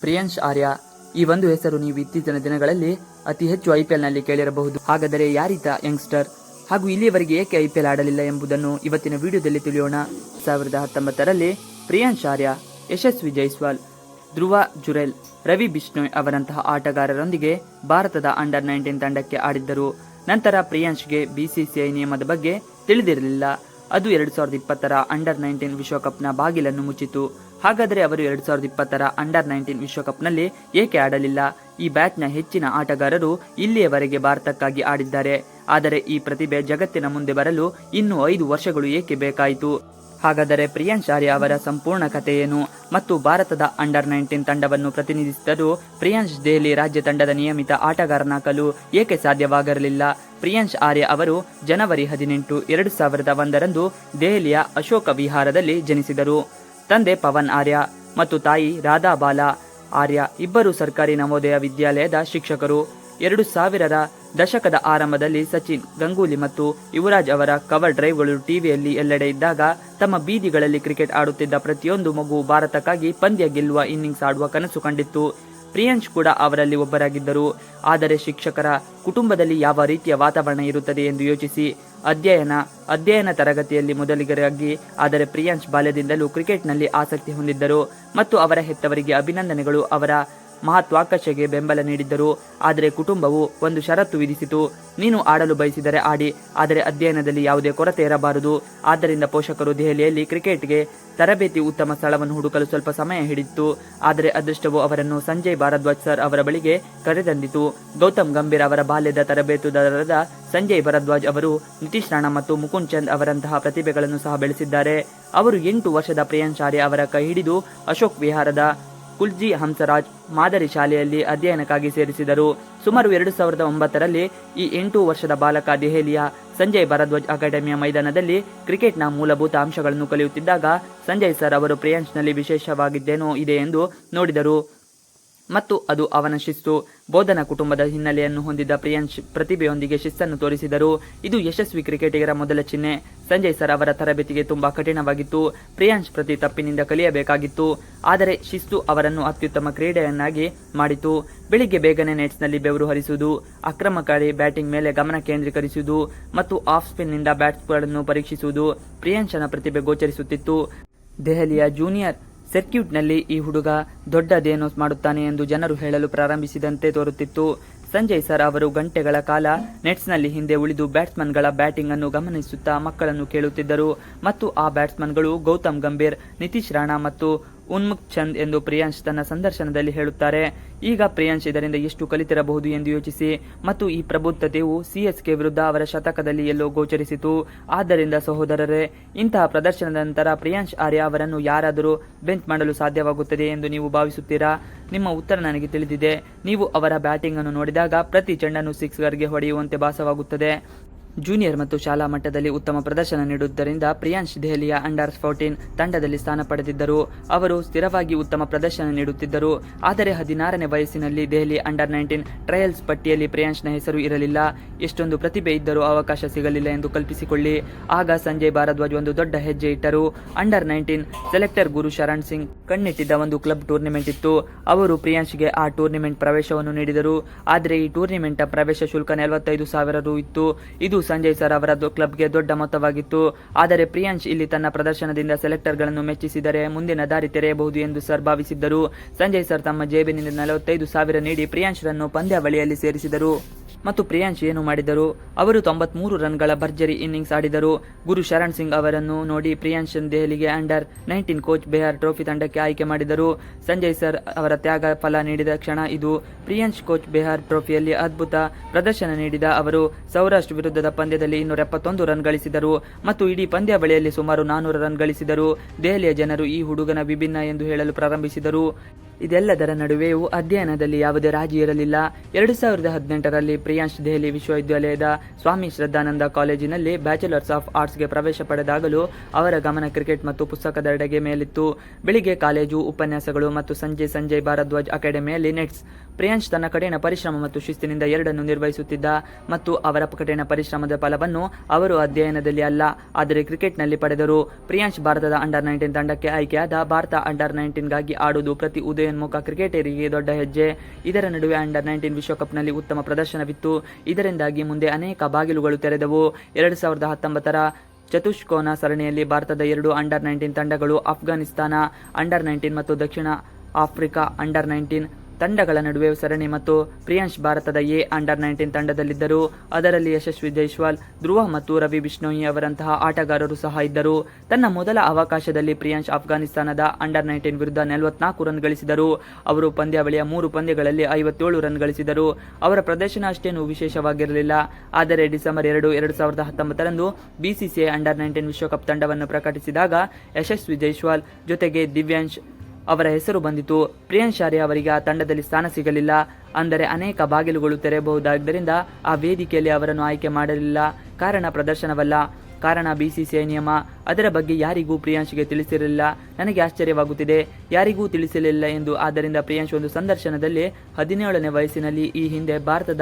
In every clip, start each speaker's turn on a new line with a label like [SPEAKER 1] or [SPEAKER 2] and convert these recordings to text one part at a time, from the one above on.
[SPEAKER 1] ಪ್ರಿಯಾಂಶ್ ಆರ್ಯ, ಈ ಒಂದು ಹೆಸರು ನೀವು ಇತ್ತೀಚಿನ ದಿನಗಳಲ್ಲಿ ಅತಿ ಹೆಚ್ಚು ಐಪಿಎಲ್ನಲ್ಲಿ ಕೇಳಿರಬಹುದು. ಹಾಗಾದರೆ ಯಾರೀತ ಯಂಗ್ಸ್ಟರ್? ಹಾಗೂ ಇಲ್ಲಿಯವರೆಗೆ ಏಕೆ ಐಪಿಎಲ್ ಆಡಲಿಲ್ಲ ಎಂಬುದನ್ನು ಇವತ್ತಿನ ವಿಡಿಯೋದಲ್ಲಿ ತಿಳಿಯೋಣ. ಸಾವಿರದ ಹತ್ತೊಂಬತ್ತರಲ್ಲಿ ಪ್ರಿಯಾಂಶ್ ಆರ್ಯ, ಯಶಸ್ವಿ ಜೈಸ್ವಾಲ್, ಧ್ರುವ ಜುರೆಲ್, ರವಿ ಬಿಷ್ಣೋಯ್ ಅವರಂತಹ ಆಟಗಾರರೊಂದಿಗೆ ಭಾರತದ ಅಂಡರ್ ನೈನ್ಟೀನ್ ತಂಡಕ್ಕೆ ಆಡಿದ್ದರು. ನಂತರ ಪ್ರಿಯಾಂಶ್ಗೆ ಬಿಸಿಸಿಐ ನಿಯಮದ ಬಗ್ಗೆ ತಿಳಿದಿರಲಿಲ್ಲ. ಅದು ಎರಡು ಸಾವಿರದ ಇಪ್ಪತ್ತರ ಅಂಡರ್ ನೈನ್ಟೀನ್ ವಿಶ್ವಕಪ್ನ ಬಾಗಿಲನ್ನು ಮುಚ್ಚಿತು. ಹಾಗಾದರೆ ಅವರು ಎರಡು ಸಾವಿರದ ಇಪ್ಪತ್ತರ ಅಂಡರ್ ನೈನ್ಟೀನ್ ವಿಶ್ವಕಪ್ನಲ್ಲಿ ಏಕೆ ಆಡಲಿಲ್ಲ? ಈ ಬ್ಯಾಚ್ನ ಹೆಚ್ಚಿನ ಆಟಗಾರರು ಇಲ್ಲಿಯವರೆಗೆ ಭಾರತಕ್ಕಾಗಿ ಆಡಿದ್ದಾರೆ. ಆದರೆ ಈ ಪ್ರತಿಭೆ ಜಗತ್ತಿನ ಮುಂದೆ ಬರಲು ಇನ್ನೂ ಐದು ವರ್ಷಗಳು ಏಕೆ ಬೇಕಾಯಿತು? ಹಾಗಾದರೆ ಪ್ರಿಯಾಂಶ್ ಆರ್ಯ ಅವರ ಸಂಪೂರ್ಣ ಕಥೆಯೇನು? ಮತ್ತು ಭಾರತದ ಅಂಡರ್ ನೈನ್ಟೀನ್ ತಂಡವನ್ನು ಪ್ರತಿನಿಧಿಸಿದರೂ ಪ್ರಿಯಾಂಶ್ ದೆಹಲಿ ರಾಜ್ಯ ತಂಡದ ನಿಯಮಿತ ಆಟಗಾರನಾಗಲು ಏಕೆ ಸಾಧ್ಯವಾಗಿರಲಿಲ್ಲ? ಪ್ರಿಯಾಂಶ್ ಆರ್ಯ ಅವರು ಜನವರಿ ಹದಿನೆಂಟು, ಎರಡು ಸಾವಿರದ ಒಂದರಂದು ದೆಹಲಿಯ ಅಶೋಕ ವಿಹಾರದಲ್ಲಿ ಜನಿಸಿದರು. ತಂದೆ ಪವನ್ ಆರ್ಯ ಮತ್ತು ತಾಯಿ ರಾಧಾ ಬಾಲಾ ಆರ್ಯ ಇಬ್ಬರು ಸರ್ಕಾರಿ ನವೋದಯ ವಿದ್ಯಾಲಯದ ಶಿಕ್ಷಕರು. ಎರಡು ಸಾವಿರದ ದಶಕದ ಆರಂಭದಲ್ಲಿ ಸಚಿನ್, ಗಂಗೂಲಿ ಮತ್ತು ಯುವರಾಜ್ ಅವರ ಕವರ್ ಡ್ರೈವ್ಗಳು ಟಿವಿಯಲ್ಲಿ ಎಲ್ಲೆಡೆ ಇದ್ದಾಗ ತಮ್ಮ ಬೀದಿಗಳಲ್ಲಿ ಕ್ರಿಕೆಟ್ ಆಡುತ್ತಿದ್ದ ಪ್ರತಿಯೊಂದು ಮಗು ಭಾರತಕ್ಕಾಗಿ ಪಂದ್ಯ ಗೆಲ್ಲುವ ಇನ್ನಿಂಗ್ಸ್ ಆಡುವ ಕನಸು ಕಂಡಿತ್ತು. ಪ್ರಿಯಾಂಶ್ ಕೂಡ ಅವರಲ್ಲಿ ಒಬ್ಬರಾಗಿದ್ದರು. ಆದರೆ ಶಿಕ್ಷಕರ ಕುಟುಂಬದಲ್ಲಿ ಯಾವ ರೀತಿಯ ವಾತಾವರಣ ಇರುತ್ತದೆ ಎಂದು ಯೋಚಿಸಿ, ಅಧ್ಯಯನ ಅಧ್ಯಯನ ತರಗತಿಯಲ್ಲಿ ಮೊದಲಿಗರಾಗಿ, ಆದರೆ ಪ್ರಿಯಾಂಶ್ ಬಾಲ್ಯದಿಂದಲೂ ಕ್ರಿಕೆಟ್ನಲ್ಲಿ ಆಸಕ್ತಿ ಹೊಂದಿದ್ದರು ಮತ್ತು ಅವರ ಹೆತ್ತವರಿಗೆ ಅಭಿನಂದನೆಗಳು ಅವರ ಮಹತ್ವಾಕಾಂಕ್ಷೆಗೆ ಬೆಂಬಲ ನೀಡಿದ್ದರು. ಆದರೆ ಕುಟುಂಬವು ಒಂದು ಷರತ್ತು ವಿಧಿಸಿತು. ನೀನು ಆಡಲು ಬಯಸಿದರೆ ಆಡಿ, ಆದರೆ ಅಧ್ಯಯನದಲ್ಲಿ ಯಾವುದೇ ಕೊರತೆ ಇರಬಾರದು. ಆದ್ದರಿಂದ ಪೋಷಕರು ದೆಹಲಿಯಲ್ಲಿ ಕ್ರಿಕೆಟ್ಗೆ ತರಬೇತಿ ಉತ್ತಮ ಸ್ಥಳವನ್ನು ಹುಡುಕಲು ಸ್ವಲ್ಪ ಸಮಯ ಹಿಡಿದಿತ್ತು. ಆದರೆ ಅದೃಷ್ಟವು ಅವರನ್ನು ಸಂಜಯ್ ಭಾರದ್ವಾಜ್ ಸರ್ ಅವರ ಬಳಿಗೆ ಕರೆತಂದಿತು. ಗೌತಮ್ ಗಂಭೀರ್ ಅವರ ಬಾಲ್ಯದ ತರಬೇತುದಾರರಾದ ಸಂಜಯ್ ಭರದ್ವಾಜ್ ಅವರು ನಿತೀಶ್ ರಾಣಾ ಮತ್ತು ಮುಕುಂದ್ ಚಂದ್ ಅವರಂತಹ ಪ್ರತಿಭೆಗಳನ್ನು ಸಹ ಬೆಳೆಸಿದ್ದಾರೆ. ಅವರು ಎಂಟು ವರ್ಷದ ಪ್ರಿಯಾಂಶಾರ್ಯ ಅವರ ಕೈ ಹಿಡಿದು ಅಶೋಕ್ ವಿಹಾರದ ಕುಲ್ಜಿ ಹಂಸರಾಜ್ ಮಾದರಿ ಶಾಲೆಯಲ್ಲಿ ಅಧ್ಯಯನಕ್ಕಾಗಿ ಸೇರಿಸಿದರು. ಸುಮಾರು ಎರಡು ಸಾವಿರದ ಒಂಬತ್ತರಲ್ಲಿ ಈ ಎಂಟು ವರ್ಷದ ಬಾಲಕ ದೆಹಲಿಯ ಸಂಜಯ್ ಭರದ್ವಾಜ್ ಅಕಾಡೆಮಿಯ ಮೈದಾನದಲ್ಲಿ ಕ್ರಿಕೆಟ್ನ ಮೂಲಭೂತ ಅಂಶಗಳನ್ನು ಕಲಿಯುತ್ತಿದ್ದಾಗ ಸಂಜಯ್ ಸರ್ ಅವರು ಪ್ರಿಯಾಂಶ್ನಲ್ಲಿ ವಿಶೇಷವಾಗಿದ್ದೇನೋ ಇದೆ ಎಂದು ನೋಡಿದರು. ಮತ್ತು ಅದು ಅವನ ಶಿಸ್ತು. ಬೋಧನ ಕುಟುಂಬದ ಹಿನ್ನೆಲೆಯನ್ನು ಹೊಂದಿದ್ದ ಪ್ರಿಯಾಂಶ್ ಪ್ರತಿಭೆಯೊಂದಿಗೆ ಶಿಸ್ತನ್ನು ತೋರಿಸಿದರು. ಇದು ಯಶಸ್ವಿ ಕ್ರಿಕೆಟಿಗರ ಮೊದಲ ಚಿಹ್ನೆ. ಸಂಜಯ್ ಸರ್ ಅವರ ತರಬೇತಿಗೆ ತುಂಬಾ ಕಠಿಣವಾಗಿತ್ತು. ಪ್ರಿಯಾಂಶ್ ಪ್ರತಿ ತಪ್ಪಿನಿಂದ ಕಲಿಯಬೇಕಾಗಿತ್ತು. ಆದರೆ ಶಿಸ್ತು ಅವರನ್ನು ಅತ್ಯುತ್ತಮ ಕ್ರೀಡೆಯನ್ನಾಗಿ ಮಾಡಿತು. ಬೆಳಿಗ್ಗೆ ಬೇಗನೆ ನೆಟ್ಸ್ನಲ್ಲಿ ಬೆವರು ಹರಿಸುವುದು, ಅಕ್ರಮಕಾರಿ ಬ್ಯಾಟಿಂಗ್ ಮೇಲೆ ಗಮನ ಕೇಂದ್ರೀಕರಿಸುವುದು ಮತ್ತು ಆಫ್ ಸ್ಪಿನ್ನಿಂದ ಬ್ಯಾಟ್ಸ್ಗಳನ್ನು ಪರೀಕ್ಷಿಸುವುದು ಪ್ರಿಯಾಂಶನ ಪ್ರತಿಭೆ ಗೋಚರಿಸುತ್ತಿತ್ತು. ದೆಹಲಿಯ ಜೂನಿಯರ್ ಸರ್ಕ್ಯೂಟ್ನಲ್ಲಿ ಈ ಹುಡುಗ ದೊಡ್ಡದೇನೋ ಮಾಡುತ್ತಾನೆ ಎಂದು ಜನರು ಹೇಳಲು ಪ್ರಾರಂಭಿಸಿದಂತೆ ತೋರುತ್ತಿತ್ತು. ಸಂಜಯ್ ಸರ್ ಅವರು ಗಂಟೆಗಳ ಕಾಲ ನೆಟ್ಸ್ನಲ್ಲಿ ಹಿಂದೆ ಉಳಿದು ಬ್ಯಾಟ್ಸ್ಮನ್ಗಳ ಬ್ಯಾಟಿಂಗ್ ಅನ್ನು ಗಮನಿಸುತ್ತಾ ಮಕ್ಕಳನ್ನು ಕೇಳುತ್ತಿದ್ದರು. ಮತ್ತು ಆ ಬ್ಯಾಟ್ಸ್ಮನ್ಗಳು ಗೌತಮ್ ಗಂಭೀರ್, ನಿತೀಶ್ ರಾಣಾ ಮತ್ತು ಉನ್ಮುಖ್ ಚಂದ್ ಎಂದು ಪ್ರಿಯಾಂಶ್ ತನ್ನ ಸಂದರ್ಶನದಲ್ಲಿ ಹೇಳುತ್ತಾರೆ. ಈಗ ಪ್ರಿಯಾಂಶ್ ಇದರಿಂದ ಎಷ್ಟು ಕಲಿತಿರಬಹುದು ಎಂದು ಯೋಚಿಸಿ ಮತ್ತು ಈ ಪ್ರಬುದ್ಧತೆಯು ಸಿಎಸ್ಕೆ ವಿರುದ್ಧ ಅವರ ಶತಕದಲ್ಲಿ ಎಲ್ಲೋ ಗೋಚರಿಸಿತು. ಆದ್ದರಿಂದ ಸಹೋದರರೇ, ಇಂತಹ ಪ್ರದರ್ಶನದ ನಂತರ ಪ್ರಿಯಾಂಶ್ ಆರ್ಯ ಅವರನ್ನು ಯಾರಾದರೂ ಬೆಂಚ್ ಮಾಡಲು ಸಾಧ್ಯವಾಗುತ್ತದೆ ಎಂದು ನೀವು ಭಾವಿಸುತ್ತೀರಾ? ನಿಮ್ಮ ಉತ್ತರ ನನಗೆ ತಿಳಿದಿದೆ. ನೀವು ಅವರ ಬ್ಯಾಟಿಂಗ್ ಅನ್ನು ನೋಡಿದಾಗ ಪ್ರತಿ ಚೆಂಡನ್ನು ಸಿಕ್ಸರ್ಗೆ ಹೊಡೆಯುವಂತೆ ಭಾಸವಾಗುತ್ತದೆ. ಜೂನಿಯರ್ ಮತ್ತು ಶಾಲಾ ಮಟ್ಟದಲ್ಲಿ ಉತ್ತಮ ಪ್ರದರ್ಶನ ನೀಡುವುದರಿಂದ ಪ್ರಿಯಾಂಶ್ ದೆಹಲಿಯ ಅಂಡರ್ ಫೋರ್ಟೀನ್ ತಂಡದಲ್ಲಿ ಸ್ಥಾನ ಪಡೆದಿದ್ದರು. ಅವರು ಸ್ಥಿರವಾಗಿ ಉತ್ತಮ ಪ್ರದರ್ಶನ ನೀಡುತ್ತಿದ್ದರು. ಆದರೆ ಹದಿನಾರನೇ ವಯಸ್ಸಿನಲ್ಲಿ ದೆಹಲಿ ಅಂಡರ್ ನೈನ್ಟೀನ್ ಟ್ರಯಲ್ಸ್ ಪಟ್ಟಿಯಲ್ಲಿ ಪ್ರಿಯಾಂಶ್ನ ಹೆಸರು ಇರಲಿಲ್ಲ. ಎಷ್ಟೊಂದು ಪ್ರತಿಭೆ ಇದ್ದರೂ ಅವಕಾಶ ಸಿಗಲಿಲ್ಲ ಎಂದು ಕಲ್ಪಿಸಿಕೊಳ್ಳಿ. ಆಗ ಸಂಜಯ್ ಭಾರದ್ವಾಜ್ ಒಂದು ದೊಡ್ಡ ಹೆಜ್ಜೆ ಇಟ್ಟರು. Under nineteen selector Guru Sharan Singh ಕಣ್ಣಿಟ್ಟಿದ್ದ ಒಂದು ಕ್ಲಬ್ ಟೂರ್ನಿಮೆಂಟ್ ಇತ್ತು. ಅವರು ಪ್ರಿಯಾಂಶ್ಗೆ ಆ ಟೂರ್ನಿಮೆಂಟ್ ಪ್ರವೇಶವನ್ನು ನೀಡಿದರು. ಆದರೆ ಈ ಟೂರ್ನಿಮೆಂಟ್ ಪ್ರವೇಶ ಶುಲ್ಕ ನಲವತ್ತೈದು ಸಾವಿರ ರು ಇತ್ತು. ಇದು ಸಂಜಯ್ ಸರ್ ಅವರದ್ದು ಕ್ಲಬ್ಗೆ ದೊಡ್ಡ ಮೊತ್ತವಾಗಿತ್ತು. ಆದರೆ ಪ್ರಿಯಾಂಶ್ ಇಲ್ಲಿ ತನ್ನ ಪ್ರದರ್ಶನದಿಂದ ಸೆಲೆಕ್ಟರ್ಗಳನ್ನು ಮೆಚ್ಚಿಸಿದರೆ ಮುಂದಿನ ದಾರಿ ತೆರೆಯಬಹುದು ಎಂದು ಸರ್ ಭಾವಿಸಿದ್ದರು. ಸಂಜಯ್ ಸರ್ ತಮ್ಮ ಜೇಬಿನಿಂದ ನಲವತ್ತೈದು ಸಾವಿರ ನೀಡಿ ಪ್ರಿಯಾಂಶ್ರನ್ನು ಪಂದ್ಯಾವಳಿಯಲ್ಲಿ ಸೇರಿಸಿದರು. ಮತ್ತು ಪ್ರಿಯಾಂಶ್ ಏನು ಮಾಡಿದರು? ಅವರು ತೊಂಬತ್ಮೂರು ರನ್ಗಳ ಭರ್ಜರಿ ಇನ್ನಿಂಗ್ಸ್ ಆಡಿದರು. ಗುರು ಶರಣ್ ಸಿಂಗ್ ಅವರನ್ನು ನೋಡಿ ಪ್ರಿಯಾಂಶ್ ದೆಹಲಿಗೆ under nineteen coach Bihar trophy ತಂಡಕ್ಕೆ ಆಯ್ಕೆ ಮಾಡಿದರು. ಸಂಜಯ್ ಸರ್ ಅವರ ತ್ಯಾಗ ಫಲ ನೀಡಿದ ಕ್ಷಣ ಇದು. ಪ್ರಿಯಾಂಶ್ ಕೋಚ್ ಬಿಹಾರ್ ಟ್ರೋಫಿಯಲ್ಲಿ ಅದ್ಭುತ ಪ್ರದರ್ಶನ ನೀಡಿದ ಅವರು, ಸೌರಾಷ್ಟ್ರ ವಿರುದ್ಧದ ಪಂದ್ಯದಲ್ಲಿ ಇನ್ನೂರ ಎಪ್ಪತ್ತೊಂದು ರನ್ ಗಳಿಸಿದರು ಮತ್ತು ಇಡೀ ಪಂದ್ಯಾವಳಿಯಲ್ಲಿ ಸುಮಾರು ನಾನೂರು ರನ್ ಗಳಿಸಿದರು. ದೆಹಲಿಯ ಜನರು ಈ ಹುಡುಗನ ವಿಭಿನ್ನ ಎಂದು ಹೇಳಲು ಪ್ರಾರಂಭಿಸಿದರು. ಇದೆಲ್ಲದರ ನಡುವೆಯೂ ಅಧ್ಯಯನದಲ್ಲಿ ಯಾವುದೇ ರಾಜಿ ಇರಲಿಲ್ಲ. ಎರಡು ಸಾವಿರದ ಹದಿನೆಂಟರಲ್ಲಿ ಪ್ರಿಯಾಂಶ್ ದೆಹಲಿ ವಿಶ್ವವಿದ್ಯಾಲಯದ ಸ್ವಾಮಿ ಶ್ರದ್ಧಾನಂದ ಕಾಲೇಜಿನಲ್ಲಿ ಬ್ಯಾಚುಲರ್ಸ್ ಆಫ್ ಆರ್ಟ್ಸ್ಗೆ ಪ್ರವೇಶ ಪಡೆದಾಗಲೂ ಅವರ ಗಮನ ಕ್ರಿಕೆಟ್ ಮತ್ತು ಪುಸ್ತಕದೆಡೆಗೆ ಮೇಲಿತ್ತು. ಬೆಳಿಗ್ಗೆ ಕಾಲೇಜು, ಉಪನ್ಯಾಸಗಳು ಮತ್ತು ಸಂಜೆ ಸಂಜಯ್ ಭಾರದ್ವಾಜ್ ಅಕಾಡೆಮಿಯಲ್ಲಿ ನೆಟ್ಸ್. ಪ್ರಿಯಾಂಶ್ ತನ್ನ ಕಠಿಣ ಪರಿಶ್ರಮ ಮತ್ತು ಶಿಸ್ತಿನಿಂದ ಎರಡನ್ನು ನಿರ್ವಹಿಸುತ್ತಿದ್ದ ಮತ್ತು ಅವರ ಕಠಿಣ ಪರಿಶ್ರಮದ ಫಲವನ್ನು ಅವರು ಅಧ್ಯಯನದಲ್ಲಿ ಅಲ್ಲ, ಆದರೆ ಕ್ರಿಕೆಟ್ನಲ್ಲಿ ಪಡೆದರು. ಪ್ರಿಯಾಂಶ್ ಭಾರತದ ಅಂಡರ್ ನೈನ್ಟೀನ್ ತಂಡಕ್ಕೆ ಆಯ್ಕೆಯಾದ ಭಾರತ ಅಂಡರ್ ನೈನ್ಟೀನ್ಗಾಗಿ ಆಡುವುದು ಪ್ರತಿ ಉದಯ ಉದಯೋನ್ಮುಖ ಕ್ರಿಕೆಟರಿಗೆ ದೊಡ್ಡ ಹೆಜ್ಜೆ. ಇದರ ನಡುವೆ ಅಂಡರ್ ನೈನ್ಟೀನ್ ವಿಶ್ವಕಪ್ನಲ್ಲಿ ಉತ್ತಮ ಪ್ರದರ್ಶನವಿತ್ತು. ಇದರಿಂದಾಗಿ ಮುಂದೆ ಅನೇಕ ಬಾಗಿಲುಗಳು ತೆರೆದವು. ಎರಡು ಸಾವಿರದ ಹತ್ತೊಂಬತ್ತರ ಚತುಷ್ಕೋನ ಸರಣಿಯಲ್ಲಿ ಭಾರತದ ಎರಡು ಅಂಡರ್ ನೈನ್ಟೀನ್ ತಂಡಗಳು ಅಫ್ಘಾನಿಸ್ತಾನ ಅಂಡರ್ ನೈನ್ಟೀನ್ ಮತ್ತು ದಕ್ಷಿಣ ಆಫ್ರಿಕಾ ಅಂಡರ್ ನೈನ್ಟೀನ್ ತಂಡಗಳ ನಡುವೆ ಸರಣಿ ಮತ್ತು ಪ್ರಿಯಾಂಶ್ ಭಾರತದ ಎ ಅಂಡರ್ ನೈನ್ಟೀನ್ ತಂಡದಲ್ಲಿದ್ದರು. ಅದರಲ್ಲಿ ಯಶಸ್ವಿ ಜೈಸ್ವಾಲ್, ಧ್ರುವ ಮತ್ತು ರವಿ ಬಿಷ್ಣೋಯಿ ಅವರಂತಹ ಆಟಗಾರರು ಸಹ ಇದ್ದರು. ತನ್ನ ಮೊದಲ ಅವಕಾಶದಲ್ಲಿ ಪ್ರಿಯಾಂಶ್ ಅಫ್ಘಾನಿಸ್ತಾನದ ಅಂಡರ್ ನೈನ್ಟೀನ್ ವಿರುದ್ಧ ನಲವತ್ನಾಲ್ಕು ರನ್ ಗಳಿಸಿದರು. ಅವರು ಪಂದ್ಯಾವಳಿಯ ಮೂರು ಪಂದ್ಯಗಳಲ್ಲಿ ಐವತ್ತೇಳು ರನ್ ಗಳಿಸಿದರು. ಅವರ ಪ್ರದರ್ಶನ ಅಷ್ಟೇನೂ ವಿಶೇಷವಾಗಿರಲಿಲ್ಲ. ಆದರೆ ಡಿಸೆಂಬರ್ ಎರಡು ಎರಡು ಸಾವಿರದ ಹತ್ತೊಂಬತ್ತರಂದು ಬಿಸಿಸಿಐ ಅಂಡರ್ ನೈನ್ಟೀನ್ ವಿಶ್ವಕಪ್ ತಂಡವನ್ನು ಪ್ರಕಟಿಸಿದಾಗ ಯಶಸ್ವಿ ಜೈಸ್ವಾಲ್ ಜೊತೆಗೆ ದಿವ್ಯಾಂಶ್ ಅವರ ಹೆಸರು ಬಂದಿತು. ಪ್ರಿಯಾಂಶ್ ಆರ್ಯ ಅವರಿಗೆ ಆ ತಂಡದಲ್ಲಿ ಸ್ಥಾನ ಸಿಗಲಿಲ್ಲ. ಅಂದರೆ ಅನೇಕ ಬಾಗಿಲುಗಳು ತೆರೆಯಬಹುದಾದ್ದರಿಂದ ಆ ವೇದಿಕೆಯಲ್ಲಿ ಅವರನ್ನು ಆಯ್ಕೆ ಮಾಡಲಿಲ್ಲ. ಕಾರಣ ಪ್ರದರ್ಶನವಲ್ಲ. ಕಾರಣ ಬಿಸಿಸಿಐ ನಿಯಮ. ಅದರ ಬಗ್ಗೆ ಯಾರಿಗೂ ಪ್ರಿಯಾಂಶ್ಗೆ ತಿಳಿಸಿರಲಿಲ್ಲ. ನನಗೆ ಆಶ್ಚರ್ಯವಾಗುತ್ತಿದೆ. ಯಾರಿಗೂ ತಿಳಿಸಲಿಲ್ಲ ಎಂದು. ಆದ್ದರಿಂದ ಪ್ರಿಯಾಂಶ್ ಒಂದು ಸಂದರ್ಶನದಲ್ಲಿ ಹದಿನೇಳನೇ ವಯಸ್ಸಿನಲ್ಲಿ ಈ ಹಿಂದೆ ಭಾರತದ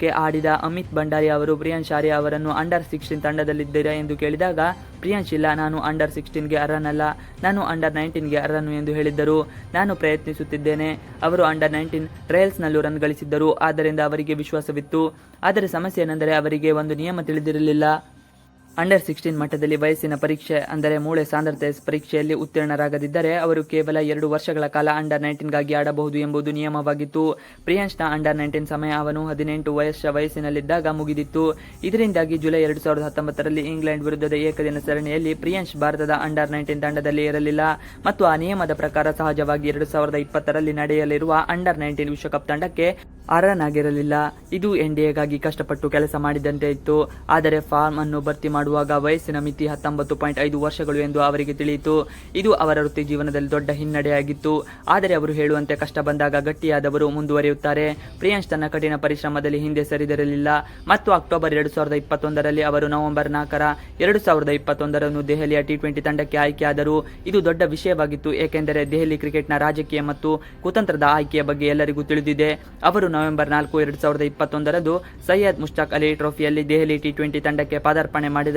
[SPEAKER 1] ಕ್ಕೆ ಆಡಿದ ಅಮಿತ್ ಭಂಡಾರಿ ಅವರು ಪ್ರಿಯಾಂಶ್ ಆರ್ಯ ಅವರನ್ನು ಅಂಡರ್ ಸಿಕ್ಸ್ಟೀನ್ ತಂಡದಲ್ಲಿದ್ದೀರಾ ಎಂದು ಕೇಳಿದಾಗ, ಪ್ರಿಯಾಂಶ್ ಇಲ್ಲ, ನಾನು ಅಂಡರ್ ಸಿಕ್ಸ್ಟೀನ್ಗೆ ಅರ್ಹನಲ್ಲ, ನಾನು ಅಂಡರ್ ನೈನ್ಟೀನ್ಗೆ ಅರ್ಹನು ಎಂದು ಹೇಳಿದ್ದರು. ನಾನು ಪ್ರಯತ್ನಿಸುತ್ತಿದ್ದೇನೆ. ಅವರು ಅಂಡರ್ ನೈನ್ಟೀನ್ ಟ್ರಯಲ್ಸ್ನಲ್ಲೂ ರನ್ ಗಳಿಸಿದ್ದರು, ಆದ್ದರಿಂದ ಅವರಿಗೆ ವಿಶ್ವಾಸವಿತ್ತು. ಆದರೆ ಸಮಸ್ಯೆ ಏನೆಂದರೆ, ಅವರಿಗೆ ಒಂದು ನಿಯಮ ತಿಳಿದಿರಲಿಲ್ಲ. ಅಂಡರ್ ಸಿಕ್ಸ್ಟೀನ್ ಮಟ್ಟದಲ್ಲಿ ವಯಸ್ಸಿನ ಪರೀಕ್ಷೆ, ಅಂದರೆ ಮೂಳೆ ಸಾಂದ್ರತೆ ಪರೀಕ್ಷೆಯಲ್ಲಿ ಉತ್ತೀರ್ಣರಾಗದಿದ್ದರೆ ಅವರು ಕೇವಲ ಎರಡು ವರ್ಷಗಳ ಕಾಲ ಅಂಡರ್ ನೈನ್ಟೀನ್ಗಾಗಿ ಆಡಬಹುದು ಎಂಬುದು ನಿಯಮವಾಗಿತ್ತು. ಪ್ರಿಯಾಂಶ್ನ ಅಂಡರ್ ನೈನ್ಟೀನ್ ಸಮಯ ಅವನು ಹದಿನೆಂಟು ವಯಸ್ಸ ವಯಸ್ಸಿನಲ್ಲಿದ್ದಾಗ ಮುಗಿದಿತ್ತು. ಇದರಿಂದಾಗಿ ಜುಲೈ ಎರಡು ಸಾವಿರದ ಹತ್ತೊಂಬತ್ತರಲ್ಲಿ ಇಂಗ್ಲೆಂಡ್ ವಿರುದ್ಧದ ಏಕದಿನ ಸರಣಿಯಲ್ಲಿ ಪ್ರಿಯಾಂಶ್ ಭಾರತದ ಅಂಡರ್ ನೈನ್ಟೀನ್ ತಂಡದಲ್ಲಿ ಇರಲಿಲ್ಲ ಮತ್ತು ಆ ನಿಯಮದ ಪ್ರಕಾರ ಸಹಜವಾಗಿ ಎರಡು ಸಾವಿರದ ಇಪ್ಪತ್ತರಲ್ಲಿ ನಡೆಯಲಿರುವ ಅಂಡರ್ ನೈನ್ಟೀನ್ ವಿಶ್ವಕಪ್ ತಂಡಕ್ಕೆ ಅರ್ಹನಾಗಿರಲಿಲ್ಲ. ಇದು ಎನ್ಡಿಎಗಾಗಿ ಕಷ್ಟಪಟ್ಟು ಕೆಲಸ ಮಾಡಿದಂತೆ ಇತ್ತು. ಆದರೆ ಫಾರ್ಮ್ ಅನ್ನು ಭರ್ತಿ ಮಾಡುವಾಗ ವಯಸ್ಸಿನ ಮಿತಿ ಹತ್ತೊಂಬತ್ತು ಪಾಯಿಂಟ್ ಐದು ವರ್ಷಗಳು ಎಂದು ಅವರಿಗೆ ತಿಳಿಯಿತು. ಇದು ಅವರ ವೃತ್ತಿ ಜೀವನದಲ್ಲಿ ದೊಡ್ಡ ಹಿನ್ನಡೆಯಾಗಿತ್ತು. ಆದರೆ ಅವರು ಹೇಳುವಂತೆ ಕಷ್ಟ ಬಂದಾಗ ಗಟ್ಟಿಯಾದವರು ಮುಂದುವರಿಯುತ್ತಾರೆ. ಪ್ರಿಯಾಂಶ್ ತನ್ನ ಕಠಿಣ ಪರಿಶ್ರಮದಲ್ಲಿ ಹಿಂದೆ ಸರಿದಿರಲಿಲ್ಲ. ಮತ್ತು ಅಕ್ಟೋಬರ್ ಎರಡು ಸಾವಿರದ ಇಪ್ಪತ್ತೊಂದರಲ್ಲಿ ಅವರು ನವೆಂಬರ್ ನಾಲ್ಕರ ಎರಡು ಸಾವಿರದ ಇಪ್ಪತ್ತೊಂದರನ್ನು ದೆಹಲಿಯ ಟಿ ಟ್ವೆಂಟಿ ತಂಡಕ್ಕೆ ಆಯ್ಕೆಯಾದರು. ಇದು ದೊಡ್ಡ ವಿಷಯವಾಗಿತ್ತು, ಏಕೆಂದರೆ ದೆಹಲಿ ಕ್ರಿಕೆಟ್ನ ರಾಜಕೀಯ ಮತ್ತು ಕುತಂತ್ರದ ಆಯ್ಕೆಯ ಬಗ್ಗೆ ಎಲ್ಲರಿಗೂ ತಿಳಿದಿದೆ. ಅವರು ನವೆಂಬರ್ ನಾಲ್ಕು, ಎರಡು ಸಾವಿರದ ಇಪ್ಪತ್ತೊಂದರಂದು ಸೈಯದ್ ಮುಷ್ತಾಕ್ ಅಲಿ ಟ್ರೋಫಿಯಲ್ಲಿ ದೆಹಲಿ ಟಿ ಟ್ವೆಂಟಿ ತಂಡಕ್ಕೆ ಪಾದಾರ್ಪಣೆ ಮಾಡಿದರು.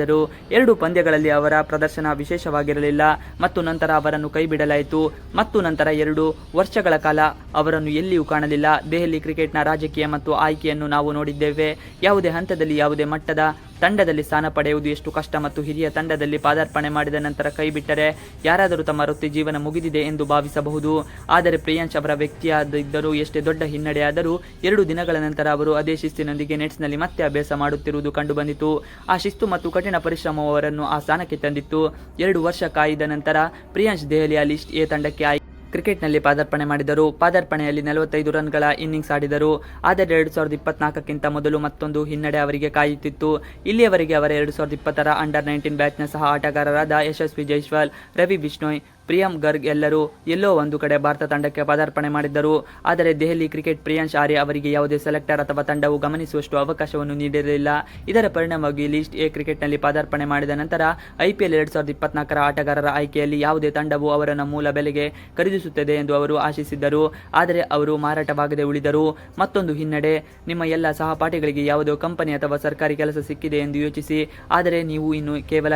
[SPEAKER 1] ಎರಡು ಪಂದ್ಯಗಳಲ್ಲಿ ಅವರ ಪ್ರದರ್ಶನ ವಿಶೇಷವಾಗಿರಲಿಲ್ಲ. ಮತ್ತು ನಂತರ ಅವರನ್ನು ಕೈಬಿಡಲಾಯಿತು. ಮತ್ತು ನಂತರ ಎರಡು ವರ್ಷಗಳ ಕಾಲ ಅವರನ್ನು ಎಲ್ಲಿಯೂ ಕಾಣಲಿಲ್ಲ. ದೆಹಲಿ ಕ್ರಿಕೆಟ್ನ ರಾಜಕೀಯ ಮತ್ತು ಆಯ್ಕೆಯನ್ನು ನಾವು ನೋಡಿದ್ದೇವೆ. ಯಾವುದೇ ಹಂತದಲ್ಲಿ ಯಾವುದೇ ಮಟ್ಟದ ತಂಡದಲ್ಲಿ ಸ್ಥಾನ ಪಡೆಯುವುದು ಎಷ್ಟು ಕಷ್ಟ ಮತ್ತು ಹಿರಿಯ ತಂಡದಲ್ಲಿ ಪಾದಾರ್ಪಣೆ ಮಾಡಿದ ನಂತರ ಕೈಬಿಟ್ಟರೆ ಯಾರಾದರೂ ತಮ್ಮ ವೃತ್ತಿ ಜೀವನ ಮುಗಿದಿದೆ ಎಂದು ಭಾವಿಸಬಹುದು. ಆದರೆ ಪ್ರಿಯಾಂಶ್ ಅವರ ವ್ಯಕ್ತಿಯಾದಿದ್ದರೂ ಎಷ್ಟೇ ದೊಡ್ಡ ಹಿನ್ನಡೆಯಾದರೂ ಎರಡು ದಿನಗಳ ನಂತರ ಅವರು ಅದೇ ಶಿಸ್ತಿನೊಂದಿಗೆ ನೆಟ್ಸ್ನಲ್ಲಿ ಮತ್ತೆ ಅಭ್ಯಾಸ ಮಾಡುತ್ತಿರುವುದು ಕಂಡುಬಂದಿತು. ಆ ಶಿಸ್ತು ಮತ್ತು ಕಠಿಣ ಪರಿಶ್ರಮವು ಅವರನ್ನು ಆ ಸ್ಥಾನಕ್ಕೆ ತಂದಿತ್ತು. ಎರಡು ವರ್ಷ ಕಾಯ್ದ ನಂತರ ಪ್ರಿಯಾಂಶ್ ಲಿಸ್ಟ್ ಎ ತಂಡಕ್ಕೆ ಆಯ್ಕೆ ಕ್ರಿಕೆಟ್ನಲ್ಲಿ ಪಾದಾರ್ಪಣೆ ಮಾಡಿದರು. ಪಾದಾರ್ಪಣೆಯಲ್ಲಿ ನಲವತ್ತೈದು ರನ್ಗಳ ಇನ್ನಿಂಗ್ಸ್ ಆಡಿದರು. ಆದರೆ ಎರಡು ಸಾವಿರದ ಇಪ್ಪತ್ನಾಲ್ಕಕ್ಕಿಂತ ಮೊದಲು ಮತ್ತೊಂದು ಹಿನ್ನಡೆ ಅವರಿಗೆ ಕಾಯುತ್ತಿತ್ತು. ಇಲ್ಲಿಯವರೆಗೆ ಅವರ ಎರಡು ಸಾವಿರದ ಇಪ್ಪತ್ತರ ಅಂಡರ್ ನೈನ್ಟೀನ್ ಬ್ಯಾಚ್ನ ಸಹ ಆಟಗಾರರಾದ ಯಶಸ್ವಿ ಜೈಸ್ವಾಲ್, ರವಿ ಬಿಷ್ಣೋಯ್ ಪ್ರಿಯಂ ಗರ್ಗ್ ಎಲ್ಲರೂ ಎಲ್ಲೋ ಒಂದು ಕಡೆ ಭಾರತ ತಂಡಕ್ಕೆ ಪದಾರ್ಪಣೆ ಮಾಡಿದ್ದರು. ಆದರೆ ದೆಹಲಿ ಕ್ರಿಕೆಟ್ ಪ್ರಿಯಾಂಶ್ ಆರ್ಯ ಅವರಿಗೆ ಯಾವುದೇ ಸೆಲೆಕ್ಟರ್ ಅಥವಾ ತಂಡವು ಗಮನಿಸುವಷ್ಟು ಅವಕಾಶವನ್ನು ನೀಡಿರಲಿಲ್ಲ. ಇದರ ಪರಿಣಾಮವಾಗಿ ಲೀಸ್ಟ್ ಎ ಕ್ರಿಕೆಟ್ನಲ್ಲಿ ಪದಾರ್ಪಣೆ ಮಾಡಿದ ನಂತರ ಐಪಿಎಲ್ ಎರಡು ಸಾವಿರದ ಇಪ್ಪತ್ನಾಲ್ಕರ ಆಟಗಾರರ ಆಯ್ಕೆಯಲ್ಲಿ ಯಾವುದೇ ತಂಡವು ಅವರನ್ನು ಮೂಲ ಬೆಲೆಗೆ ಖರೀದಿಸುತ್ತದೆ ಎಂದು ಅವರು ಆಶಿಸಿದ್ದರು. ಆದರೆ ಅವರು ಮಾರಾಟವಾಗದೆ ಉಳಿದರು. ಮತ್ತೊಂದು ಹಿನ್ನಡೆ, ನಿಮ್ಮ ಎಲ್ಲ ಸಹಪಾಠಿಗಳಿಗೆ ಯಾವುದೋ ಕಂಪನಿ ಅಥವಾ ಸರ್ಕಾರಿ ಕೆಲಸ ಸಿಕ್ಕಿದೆ ಎಂದು ಯೋಚಿಸಿ. ಆದರೆ ನೀವು ಇನ್ನು ಕೇವಲ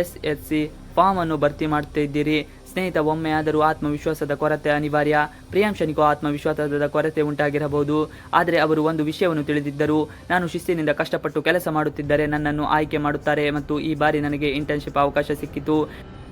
[SPEAKER 1] ಎಸ್ ಎಸ್ ಸಿ ಫಾರ್ಮ್ ಅನ್ನು ಭರ್ತಿ ಮಾಡುತ್ತಿದ್ದೀರಿ ಸ್ನೇಹಿತ, ಒಮ್ಮೆ ಆದರೂ ಆತ್ಮವಿಶ್ವಾಸದ ಕೊರತೆ ಅನಿವಾರ್ಯ. ಪ್ರಿಯಾಂಶನಿಗೂ ಆತ್ಮವಿಶ್ವಾಸದ ಕೊರತೆ ಉಂಟಾಗಿರಬಹುದು. ಆದರೆ ಅವರು ಒಂದು ವಿಷಯವನ್ನು ತಿಳಿದಿದ್ದರು. ನಾನು ಶಿಸ್ತಿನಿಂದ ಕಷ್ಟಪಟ್ಟು ಕೆಲಸ ಮಾಡುತ್ತಿದ್ದರೆ ನನ್ನನ್ನು ಆಯ್ಕೆ ಮಾಡುತ್ತಾರೆ ಮತ್ತು ಈ ಬಾರಿ ನನಗೆ ಇಂಟರ್ನ್ಶಿಪ್ ಅವಕಾಶ ಸಿಕ್ಕಿತು.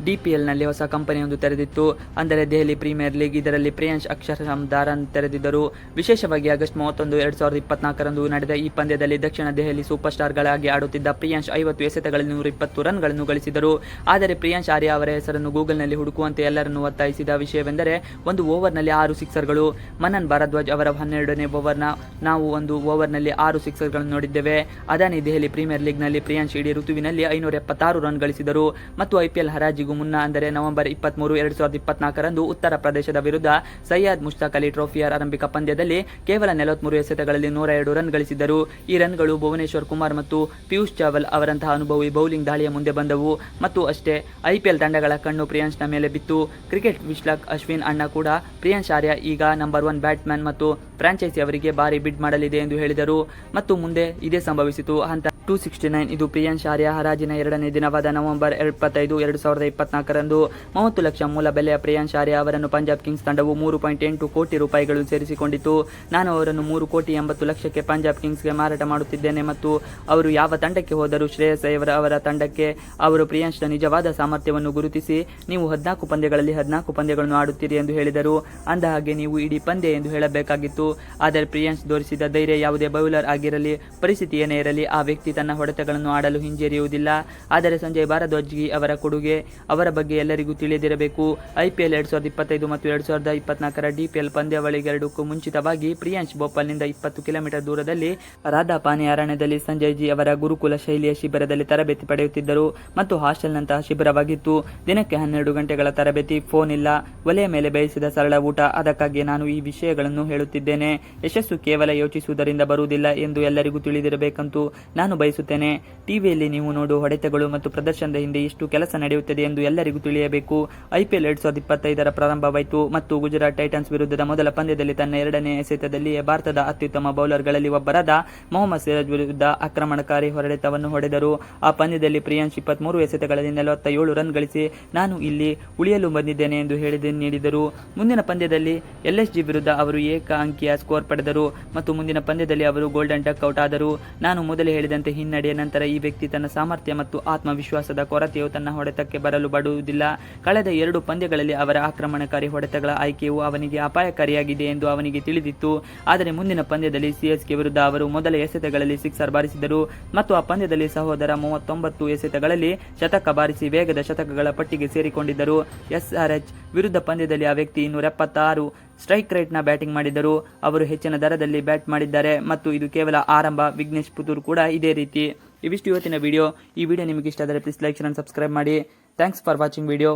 [SPEAKER 1] ಡಿಪಿಎಲ್ನಲ್ಲಿ ಹೊಸ ಕಂಪನಿಯೊಂದು ತೆರೆದಿತ್ತು. ಅಂದರೆ ದೆಹಲಿ ಪ್ರೀಮಿಯರ್ ಲೀಗ್, ಇದರಲ್ಲಿ ಪ್ರಿಯಾಂಶ್ ಅಕ್ಷರಶಾಮ್ ದಾರನ್ ತೆರೆದಿದ್ದರು. ವಿಶೇಷವಾಗಿ ಆಗಸ್ಟ್ ಮೂವತ್ತೊಂದು, ಎರಡು ಸಾವಿರದ ಇಪ್ಪತ್ನಾಲ್ಕರಂದು ನಡೆದ ಈ ಪಂದ್ಯದಲ್ಲಿ ದಕ್ಷಿಣ ದೆಹಲಿ ಸೂಪರ್ ಸ್ಟಾರ್ಗಳಾಗಿ ಆಡುತ್ತಿದ್ದ ಪ್ರಿಯಾಂಶ್ ಐವತ್ತು ಎಸೆತಗಳಲ್ಲಿ ನೂರ ಇಪ್ಪತ್ತು ರನ್ಗಳನ್ನು ಗಳಿಸಿದರು. ಆದರೆ ಪ್ರಿಯಾಂಶ್ ಆರ್ಯ ಅವರ ಹೆಸರನ್ನು ಗೂಗಲ್ನಲ್ಲಿ ಹುಡುಕುವಂತೆ ಎಲ್ಲರನ್ನು ಒತ್ತಾಯಿಸಿದ ವಿಷಯವೆಂದರೆ, ಒಂದು ಓವರ್ನಲ್ಲಿ ಆರು ಸಿಕ್ಸರ್ಗಳು. ಮನನ್ ಭಾರದ್ವಾಜ್ ಅವರ ಹನ್ನೆರಡನೇ ಓವರ್ನ ನಾವು ಒಂದು ಓವರ್ನಲ್ಲಿ ಆರು ಸಿಕ್ಸರ್ಗಳನ್ನು ನೋಡಿದ್ದೇವೆ. ಅದಾನಿ ದೆಹಲಿ ಪ್ರೀಮಿಯರ್ ಲೀಗ್ನಲ್ಲಿ ಪ್ರಿಯಾಂಶ್ ಇಡೀ ಋತುವಿನಲ್ಲಿ ಐನೂರ ಎಪ್ಪತ್ತಾರು ರನ್ ಗಳಿಸಿದರು. ಮತ್ತು ಐಪಿಎಲ್ ಮುನ್ನ ಅಂದರೆ ನವೆಂಬರ್ ಇಪ್ಪತ್ಮೂರು, ಎರಡು ಸಾವಿರದ ಇಪ್ಪತ್ನಾಲ್ಕರಂದು ಉತ್ತರ ಪ್ರದೇಶದ ವಿರುದ್ಧ ಸಯ್ಯದ್ ಮುಷ್ತಾಕ್ ಅಲಿ ಟ್ರೋಫಿಯ ಆರಂಭಿಕ ಪಂದ್ಯದಲ್ಲಿ ಕೇವಲ ನಲವತ್ಮೂರು ಎಸೆತಗಳಲ್ಲಿ ನೂರ ಎರಡು ರನ್ ಗಳಿಸಿದ್ದರು. ಈ ರನ್ಗಳು ಭುವನೇಶ್ವರ್ ಕುಮಾರ್ ಮತ್ತು ಪಿಯೂಷ್ ಚಾವಲ್ ಅವರಂತಹ ಅನುಭವಿ ಬೌಲಿಂಗ್ ದಾಳಿಯ ಮುಂದೆ ಬಂದವು ಮತ್ತು ಅಷ್ಟೇ ಐಪಿಎಲ್ ತಂಡಗಳ ಕಣ್ಣು ಪ್ರಿಯಾಂಶ್ನ ಮೇಲೆ ಬಿತ್ತು. ಕ್ರಿಕೆಟ್ ವಿಶ್ಲಕ್ ಅಶ್ವಿನ್ ಅಣ್ಣ ಕೂಡ ಪ್ರಿಯಾಂಶ್ ಆರ್ಯ ಈಗ ನಂಬರ್ ಒನ್ ಬ್ಯಾಟ್ಸ್ಮನ್ ಮತ್ತು ಫ್ರಾಂಚೈಸಿ ಅವರಿಗೆ ಭಾರಿ ಬಿಡ್ ಮಾಡಲಿದೆ ಎಂದು ಹೇಳಿದರು. ಮತ್ತು ಮುಂದೆ ಇದೇ ಸಂಭವಿಸಿತು. ಹಂತ ಟೂ ಸಿಕ್ಸ್ಟಿ ನೈನ್, ಇದು ಪ್ರಿಯಾಂಶ್ ಆರ್ಯ ಹರಾಜಿನ ಎರಡನೇ ದಿನವಾದ ನವೆಂಬರ್ ಇಪ್ಪತ್ತೈದು, ಎರಡು ಸಾವಿರದ ಇಪ್ಪತ್ನಾಲ್ಕರಂದು. ಮೂವತ್ತು ಲಕ್ಷ ಮೂಲ ಬೆಲೆಯ ಪ್ರಿಯಾಂಶ್ ಆರ್ಯ ಅವರನ್ನು ಪಂಜಾಬ್ ಕಿಂಗ್ಸ್ ತಂಡವು ಮೂರು ಪಾಯಿಂಟ್ ಎಂಟು ಕೋಟಿ ರೂಪಾಯಿಗಳು ಸೇರಿಸಿಕೊಂಡಿತು ನಾನು ಅವರನ್ನು ಮೂರು ಕೋಟಿ ಎಂಬತ್ತು ಲಕ್ಷಕ್ಕೆ ಪಂಜಾಬ್ ಕಿಂಗ್ಸ್ಗೆ ಮಾರಾಟ ಮಾಡುತ್ತಿದ್ದೇನೆ ಮತ್ತು ಅವರು ಯಾವ ತಂಡಕ್ಕೆ ಹೋದರೂ ಶ್ರೇಯಸ್ ಅಯ್ಯರ್ ಅವರ ತಂಡಕ್ಕೆ ಅವರು ಪ್ರಿಯಾಂಶ್ನ ನಿಜವಾದ ಸಾಮರ್ಥ್ಯವನ್ನು ಗುರುತಿಸಿ, ನೀವು ಹದಿನಾಲ್ಕು ಪಂದ್ಯಗಳಲ್ಲಿ ಹದಿನಾಲ್ಕು ಪಂದ್ಯಗಳನ್ನು ಆಡುತ್ತೀರಿ ಎಂದು ಹೇಳಿದರು. ಅಂದ ಹಾಗೆ ನೀವು ಇಡೀ ಪಂದ್ಯ ಎಂದು ಹೇಳಬೇಕಾಗಿತ್ತು. ಆದರೆ ಪ್ರಿಯಾಂಶ್ ತೋರಿಸಿದ ಧೈರ್ಯ ಯಾವುದೇ ಬೌಲರ್ ಆಗಿರಲಿ, ಪರಿಸ್ಥಿತಿ ಏನೇ ಇರಲಿ, ಆ ವ್ಯಕ್ತಿ ತನ್ನ ಹೊಡೆತಗಳನ್ನು ಆಡಲು ಹಿಂಜರಿಯುವುದಿಲ್ಲ. ಆದರೆ ಸಂಜಯ್ ಭಾರದ್ವಾಜ್ಗಿ ಅವರ ಕೊಡುಗೆ ಅವರ ಬಗ್ಗೆ ಎಲ್ಲರಿಗೂ ತಿಳಿದಿರಬೇಕು. ಐಪಿಎಲ್ ಎರಡ್ ಸಾವಿರದ ಇಪ್ಪತ್ತೈದು ಮತ್ತು ಎರಡ್ ಸಾವಿರದ ಇಪ್ಪತ್ನಾಲ್ಕರ ಡಿಪಿಎಲ್ ಪಂದ್ಯಾವಳಿಗೆರಡಕ್ಕೂ ಮುಂಚಿತವಾಗಿ ಪ್ರಿಯಾಂಶ್ ಭೋಪಾಲ್ನಿಂದ ಇಪ್ಪತ್ತು ಕಿಲೋಮೀಟರ್ ದೂರದಲ್ಲಿ ರಾಧಾಪಾನಿ ಅರಣ್ಯದಲ್ಲಿ ಸಂಜಯ್ ಜಿ ಅವರ ಗುರುಕುಲ ಶೈಲಿಯ ಶಿಬಿರದಲ್ಲಿ ತರಬೇತಿ ಪಡೆಯುತ್ತಿದ್ದರು ಮತ್ತು ಹಾಸ್ಟೆಲ್ನಂತಹ ಶಿಬಿರವಾಗಿತ್ತು. ದಿನಕ್ಕೆ ಹನ್ನೆರಡು ಗಂಟೆಗಳ ತರಬೇತಿ, ಫೋನ್ ಇಲ್ಲ. ಒಲೆಯ ಮೇಲೆ ಬೇಯಿಸಿದ ಸರಳ ಊಟ. ಅದಕ್ಕಾಗಿ ನಾನು ಈ ವಿಷಯಗಳನ್ನು ಹೇಳುತ್ತಿದ್ದೇನೆ. ಯಶಸ್ಸು ಕೇವಲ ಯೋಚಿಸುವುದರಿಂದ ಬರುವುದಿಲ್ಲ ಎಂದು ಎಲ್ಲರಿಗೂ ತಿಳಿದಿರಬೇಕಂತೂ ನಾನು ಬಯಸುತ್ತೇನೆ. ಟಿವಿಯಲ್ಲಿ ನೀವು ನೋಡು ಹೊಡೆತಗಳು ಮತ್ತು ಪ್ರದರ್ಶನದ ಹಿಂದೆ ಎಷ್ಟು ಕೆಲಸ ನಡೆಯುತ್ತದೆ ಎಂದು ಎಲ್ಲರಿಗೂ ತಿಳಿಯಬೇಕು. ಐಪಿಎಲ್ ಎರಡ್ ಸಾವಿರದ ಇಪ್ಪತ್ತೈದರ ಪ್ರಾರಂಭವಾಯಿತು ಮತ್ತು ಗುಜರಾತ್ ಟೈಟನ್ಸ್ ವಿರುದ್ಧದ ಮೊದಲ ಪಂದ್ಯದಲ್ಲಿ ತನ್ನ ಎರಡನೇ ಎಸೆತದಲ್ಲಿಯೇ ಭಾರತದ ಅತ್ಯುತ್ತಮ ಬೌಲರ್ಗಳಲ್ಲಿ ಒಬ್ಬರಾದ ಮೊಹಮ್ಮದ್ ಸಿರಾಜ್ ವಿರುದ್ಧ ಆಕ್ರಮಣಕಾರಿ ಹೊಡೆತವನ್ನು ಹೊಡೆದರು. ಆ ಪಂದ್ಯದಲ್ಲಿ ಪ್ರಿಯಾಂಶ್ ಇಪ್ಪತ್ಮೂರು ಎಸೆತಗಳಲ್ಲಿ ನಲವತ್ತ ಏಳು ರನ್ ಗಳಿಸಿ ನಾನು ಇಲ್ಲಿ ಉಳಿಯಲು ಬಂದಿದ್ದೇನೆ ಎಂದು ಹೇಳಿದೆ ನೀಡಿದರು. ಮುಂದಿನ ಪಂದ್ಯದಲ್ಲಿ ಎಲ್ಎಸ್ಜಿ ವಿರುದ್ಧ ಅವರು ಏಕ ಅಂಕಿಯ ಸ್ಕೋರ್ ಪಡೆದರು ಮತ್ತು ಮುಂದಿನ ಪಂದ್ಯದಲ್ಲಿ ಅವರು ಗೋಲ್ಡನ್ ಡಕ್ ಔಟ್ ಆದರು. ನಾನು ಮೊದಲೇ ಹೇಳಿದಂತೆ ಹಿನ್ನಡೆಯ ನಂತರ ಈ ವ್ಯಕ್ತಿ ತನ್ನ ಸಾಮರ್ಥ್ಯ ಮತ್ತು ಆತ್ಮವಿಶ್ವಾಸದ ಕೊರತೆಯು ತನ್ನ ಹೊಡೆತಕ್ಕೆ ಬರಲು ಬಡುವುದಿಲ್ಲ. ಕಳೆದ ಎರಡು ಪಂದ್ಯಗಳಲ್ಲಿ ಅವರ ಆಕ್ರಮಣಕಾರಿ ಹೊಡೆತಗಳ ಆಯ್ಕೆಯು ಅವನಿಗೆ ಅಪಾಯಕಾರಿಯಾಗಿದೆ ಎಂದು ಅವನಿಗೆ ತಿಳಿದಿತ್ತು. ಆದರೆ ಮುಂದಿನ ಪಂದ್ಯದಲ್ಲಿ ಸಿಎಸ್ಕೆ ವಿರುದ್ಧ ಅವರು ಮೊದಲ ಎಸೆತಗಳಲ್ಲಿ ಸಿಕ್ಸರ್ ಬಾರಿಸಿದರು. ಮತ್ತು ಆ ಪಂದ್ಯದಲ್ಲಿ ಸಹೋದರ ಮೂವತ್ತೊಂಬತ್ತು ಎಸೆತಗಳಲ್ಲಿ ಶತಕ ಬಾರಿಸಿ ವೇಗದ ಶತಕಗಳ ಪಟ್ಟಿಗೆ ಸೇರಿಕೊಂಡಿದ್ದರು. ಎಸ್ಆರ್ಎಚ್ ವಿರುದ್ಧ ಪಂದ್ಯದಲ್ಲಿ ಆ ವ್ಯಕ್ತಿ ಇನ್ನೂರ ಎಪ್ಪತ್ತಾರು ಸ್ಟ್ರೈಕ್ ರೇಟ್ನ ಬ್ಯಾಟಿಂಗ್ ಮಾಡಿದ್ದರು. ಅವರು ಹೆಚ್ಚಿನ ದರದಲ್ಲಿ ಬ್ಯಾಟ್ ಮಾಡಿದ್ದಾರೆ ಮತ್ತು ಇದು ಕೇವಲ ಆರಂಭ. ವಿಘ್ನೇಶ್ ಪುತೂರ್ ಕೂಡ ಇದೇ ರೀತಿ. ಇವಿಷ್ಟು ಇವತ್ತಿನ ವಿಡಿಯೋ. ಈ ವಿಡಿಯೋ ನಿಮಗೆ ಇಷ್ಟ ಆದರೆ ಪ್ಲೀಸ್ ಲೈಕ್, ಶೇರ್ ಸಬ್ಸ್ಕ್ರೈಬ್ ಮಾಡಿ. Thanks for watching video.